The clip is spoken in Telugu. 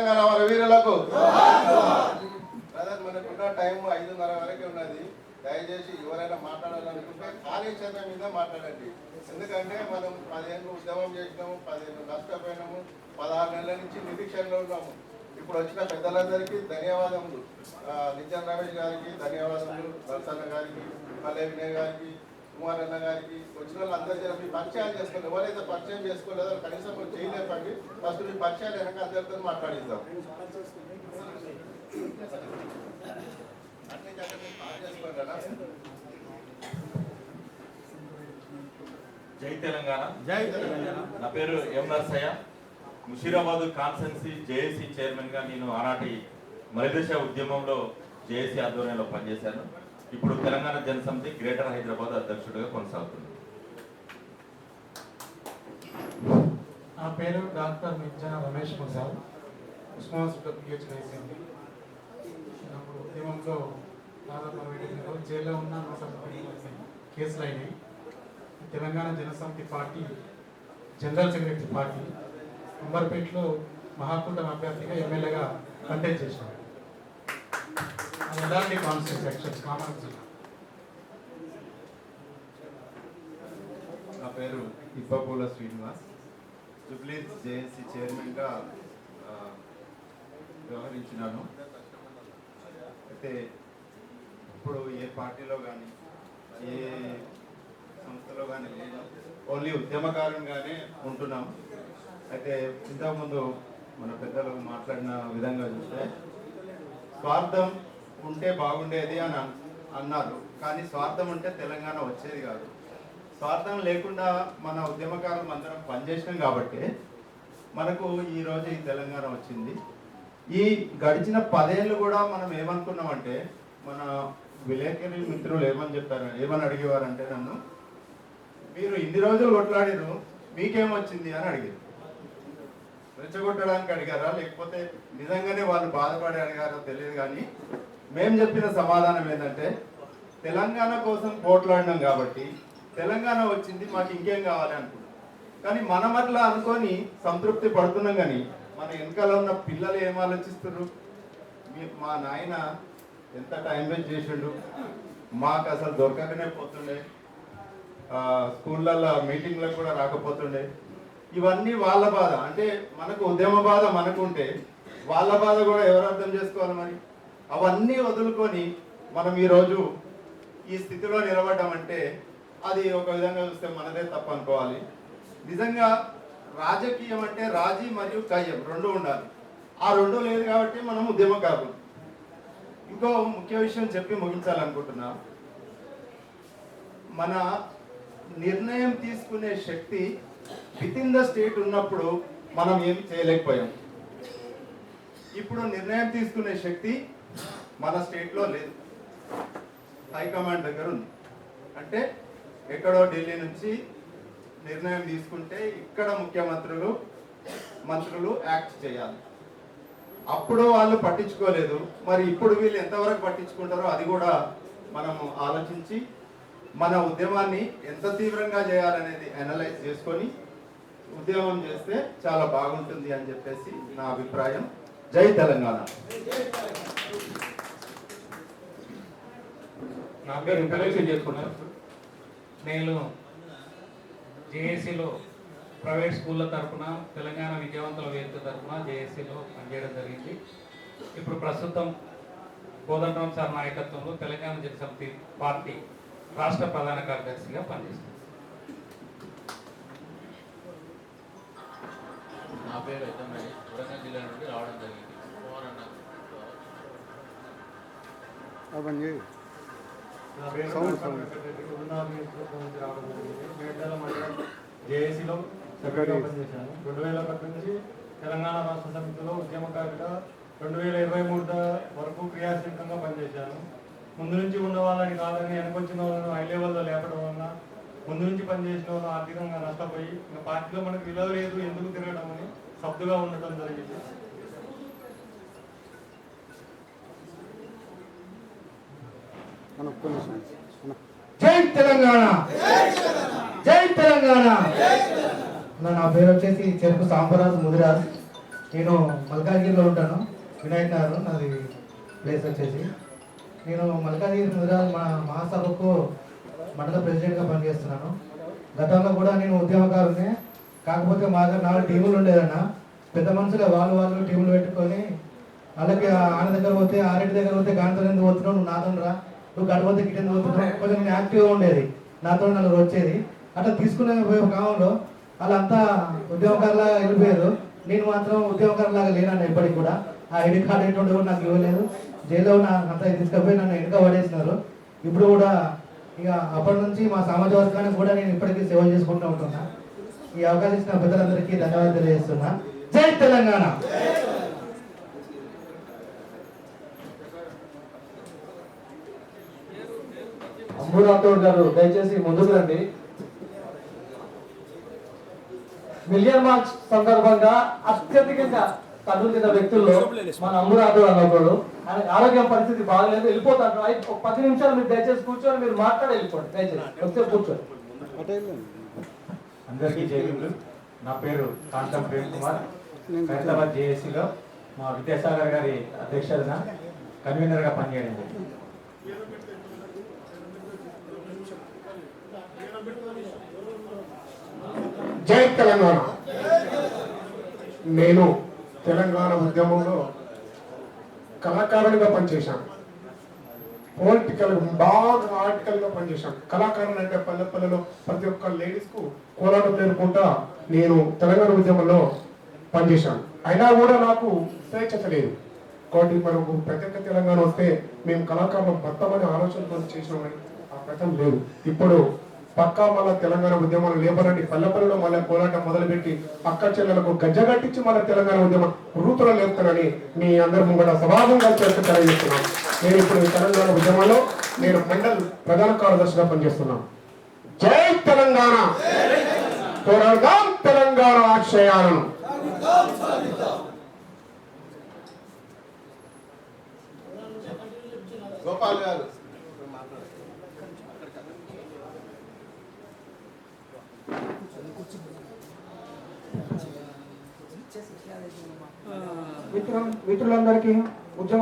తెలంగాణ మన వీరులకు. బ్రదర్ మనకున్న టైం ఐదున్నర వరకే ఉన్నది. దయచేసి ఎవరైనా మాట్లాడాలనుకుంటే కార్యాచరణ మీద మాట్లాడండి. ఎందుకంటే మనం పదిహేను ఉద్యమం చేసినాము పదిహేను నష్టపోయినాము పదహారు నెలల నుంచి నిరీక్షణలో ఉన్నాము. ఇప్పుడు వచ్చిన పెద్దలందరికీ ధన్యవాదములు. ఆ, రమేష్ గారికి ధన్యవాదములు దర్శన గారికి పల్లె వినయ్ గారికి కుమార్ అన్న గారికి వచ్చిన వాళ్ళందరూ మీ పరిచయాలు చేసుకోండి. ఎవరైతే పరిచయం చేసుకోలేదో కనీసం మీరు చేయలేపండి ఫస్ట్ మీ పరిచయాలు వెనక అందరితో మాట్లాడిద్దాం. అట్లే. జై తెలంగాణ. జై తెలంగాణ. నా పేరు M Narsaiah. Musheerabad constituency JAC చైర్మన్గా నేను ఆనాటి మలిదశ ఉద్యమంలో జేఏసీ ఆధ్వర్యంలో పనిచేశాను. ఇప్పుడు తెలంగాణ జనసమితి గ్రేటర్ హైదరాబాద్ అధ్యక్షుడిగా కొనసాగుతుంది. నా పేరు డాక్టర్ నిత్యాన రమేష్ ప్రసాద్. ఉస్మాన్ పిహెచ్ వేసింది అప్పుడు ఉద్యమంలో దాదాపు అరవై జైల్లో ఉన్న నూట కేసులు అయినాయి. Telangana Jana Samithi party general secretary party అంబర్పేటలో మహాకూటమి అభ్యర్థిగా ఎమ్మెల్యేగా కంటెస్ట్ చేశాను అది కాన్సెప్ట్ కాన్స్టిట్యూన్స్ సెక్షన్స్ కామన్ నా పేరు ఇబ్బపూల శ్రీనివాస్. జుబ్లీ జేఎన్సీ చైర్మన్గా వ్యవహరించినాను. అయితే ఇప్పుడు ఏ పార్టీలో కానీ ఏ సంస్థలో కానీ లేదు ఓన్లీ ఉద్యమకారంగానే ఉంటున్నాం. అయితే ఇంతకుముందు మన పెద్దలు మాట్లాడిన విధంగా చూస్తే స్వార్థం ఉంటే బాగుండేది అని అన్నారు. కానీ స్వార్థం ఉంటే తెలంగాణ వచ్చేది కాదు. స్వార్థం లేకుండా మన ఉద్యమకారులు అందరం పనిచేసినాం కాబట్టి మనకు ఈరోజు ఈ తెలంగాణ వచ్చింది. ఈ గడిచిన పదేళ్ళు కూడా మనం ఏమనుకున్నామంటే మన విలేకరి మిత్రులు ఏమని చెప్పారు ఏమని అడిగేవారంటే నన్ను మీరు ఇన్ని రోజులు కొట్లాడిరు మీకేమొచ్చింది అని అడిగారు. రెచ్చగొట్టడానికి అడిగారా? లేకపోతే నిజంగానే వాళ్ళు బాధపడి అడిగారో తెలియదు కానీ మేము చెప్పిన సమాధానం ఏంటంటే తెలంగాణ కోసం పోట్లాడినాం కాబట్టి తెలంగాణ వచ్చింది మాకు ఇంకేం కావాలి అనుకున్నాం. కానీ మనం అట్లా అనుకొని సంతృప్తి పడుతున్నాం కానీ మన వెనకాల ఉన్న పిల్లలు ఏం ఆలోచిస్తున్నారు? మీ- మా నాయన ఎంత టైం వేస్ట్ చేసిండు? మాకు అసలు దొరకకనే పోతుండే. స్కూళ్ళల్లో మీటింగ్లకు కూడా రాకపోతుండే. ఇవన్నీ వాళ్ళ బాధ. అంటే మనకు ఉద్యమ బాధ మనకుంటే వాళ్ళ బాధ కూడా ఎవరు అర్థం చేసుకోవాలి మరి? అవన్నీ వదులుకొని మనం ఈరోజు ఈ స్థితిలో నిలబడ్డామంటే అది ఒక విధంగా చూస్తే మనదే తప్పు అనుకోవాలి. నిజంగా రాజకీయం అంటే రాజీ మరియు కయ్యం రెండు ఉండాలి. ఆ రెండు లేదు కాబట్టి మనం ఉద్యమకారులు. ఇంకో ముఖ్య విషయం చెప్పి ముగించాలనుకుంటున్నా. మన నిర్ణయం తీసుకునే శక్తి విత్ ఇన్ ద స్టేట్ ఉన్నప్పుడు మనం ఏమి చేయలేకపోయాం. ఇప్పుడు నిర్ణయం తీసుకునే శక్తి మన స్టేట్లో లేదు. హైకమాండ్ దగ్గర ఉంది. అంటే ఎక్కడో ఢిల్లీ నుంచి నిర్ణయం తీసుకుంటే ఇక్కడ ముఖ్యమంత్రులు మంత్రులు యాక్ట్ చేయాలి. అప్పుడు వాళ్ళు పట్టించుకోలేదు. మరి ఇప్పుడు వీళ్ళు ఎంతవరకు పట్టించుకుంటారో అది కూడా మనము ఆలోచించి మన ఉద్యమాన్ని ఎంత తీవ్రంగా చేయాలనేది అనలైజ్ చేసుకొని ఉద్యమం చేస్తే చాలా బాగుంటుంది అని చెప్పేసి నా అభిప్రాయం. జై తెలంగాణ. నా పేరు ఇంట్రడక్షన్ చేసుకున్నాను నేను జేఏసీలో ప్రైవేట్ స్కూళ్ళ తరఫున తెలంగాణ విద్యావంతుల వేదిక తరఫున జేఏసీలో పనిచేయడం జరిగింది. ఇప్పుడు ప్రస్తుతం కోదండరాం సార్ నాయకత్వంలో తెలంగాణ జనసమితి పార్టీ రాష్ట్ర ప్రధాన కార్యదర్శిగా పనిచేస్తున్నాను నా పేరు ఎద్దమని వరంగల్ జిల్లా నుండి రావడం జరిగింది. జేఏసీలో సభ్యుడిగా పనిచేశాను రెండు వేల ఒకటి నుంచి తెలంగాణ రాష్ట్ర సమితిలో ఉద్యమకారిగా రెండు వేల ఇరవై మూడు వరకు క్రియాశీలకంగా పనిచేశాను ముందు నుంచి ఉన్న వాళ్ళని కాదని వెనకొచ్చిన వాళ్ళని హై లెవెల్లో లేపడం వలన ముందు నుంచి పనిచేసిన వాళ్ళు ఆర్థికంగా నష్టపోయి ఇంకా పార్టీలో మనకు విలువ లేదు ఎందుకు తిరగడం అని సబ్దుగా ఉండటం జరిగింది జై తెలంగాణ. జై తెలంగాణ. నా- నా పేరు వచ్చేసి చెరుకు సాంబరాజు ముదిరాజ్. నేను మల్కాజ్గిరిలో ఉంటాను. వినాయక్ నగర్ నాది ప్లేస్ వచ్చేసి. నేను మల్కాజ్గిరి ముదిరాజ్ మా మహాసభకు మండల ప్రెసిడెంట్గా పనిచేస్తున్నాను. గతంలో కూడా నేను ఉద్యమకారునే. కాకపోతే మా దగ్గర నాలుగు టీములు ఉండేదన్న. పెద్ద మనుషులు వాళ్ళు వాళ్ళు టీములు పెట్టుకొని. వాళ్ళకి ఆన దగ్గర పోతే ఆరింటి దగ్గర పోతే గాంధీ ఎందుకు పోతున్నావు? నువ్వు రా. నువ్వు గడపోతే ఎందుకు కొంచెం నేను యాక్టివ్గా ఉండేది. నాతో నలుగురు వచ్చేది అట్లా తీసుకునే పోయే కాలంలో వాళ్ళంతా ఉద్యోగకారులాగా వెళ్ళిపోయారు. నేను మాత్రం ఉద్యోగకారులాగా లేనన్న ఇప్పటికి కూడా. ఆ ఐడి కార్డు ఏంటంటే కూడా నాకు ఇవ్వలేదు. జైల్లో నా అంతా తీసుకపోయి నన్ను వెనుక పడేసినారు. ఇప్పుడు కూడా ఇక అప్పటి నుంచి మా సమాజ వర్గానికి కూడా నేను ఇప్పటికీ సేవ చేసుకుంటూ ఉంటున్నా. ఈ అవకాశం ఇచ్చిన పెద్దలందరికీ ధన్యవాదాలు తెలియజేస్తున్నా. జై తెలంగాణ! అంబురాథోడ్ గారు దయచేసి ముందుకు రండి. మిలియన్ మార్క్స్ సందర్భంగా అత్యధికంగా కన్నులు తిన్న వ్యక్తుల్లో మన అంబురాథోడ్ అన్నప్పుడు ఆయన ఆరోగ్యం పరిస్థితి బాగలేదు వెళ్ళిపోతాడు. ఒక పది నిమిషాలు మీరు దయచేసి కూర్చొని మీరు మాట్లాడి వెళ్ళిపోండి. దయచేసి ఒకసారి కూర్చోండి. అందరికీ జైలు నా పేరు కాంతం ప్రేమ్ కుమార్. హైదరాబాద్ జేఏసీలో మా విద్యాసాగర్ గారి అధ్యక్షతన కన్వీనర్గా పనిచేయడం. జై తెలంగాణ. నేను తెలంగాణ ఉద్యమంలో కళాకారుడిగా పనిచేశాను. పొలిటికల్ బాగా ఆర్టికల్గా పనిచేశాం పనిచేశాను. కళాకారులు అంటే పల్లె పల్లెలో ప్రతి ఒక్క లేడీస్కు కోలాటం లేనుకుంటా నేను తెలంగాణ ఉద్యమంలో పనిచేశాను. అయినా కూడా నాకు స్వేచ్ఛత లేదు. కాబట్టి మనకు ప్రత్యేక తెలంగాణ వస్తే మేము కళాకారులు బతమని ఆలోచనతో చేసినామని ఆ గతం లేదు. ఇప్పుడు పక్కా మళ్ళా తెలంగాణ ఉద్యమం లేబరండి పల్లెపల్లిలో మళ్ళీ పోరాటం మొదలుపెట్టి అక్క చెల్లెలకు గజ్జగట్టించి మళ్ళీ తెలంగాణ ఉద్యమం రూతులు లేపుతానని మీ అందరి ముంగట సమాజంగా చేస్తూ తెలియజేస్తున్నాను నేను ఇప్పుడు తెలంగాణ ఉద్యమంలో నేను మండల్ ప్రధాన కార్యదర్శిగా పనిచేస్తున్నాను. జై తెలంగాణ! పోరాడదాం తెలంగాణ ఆశయాలను. గోపాల్ గారు. మిత్రులందరికీ ఉద్యమ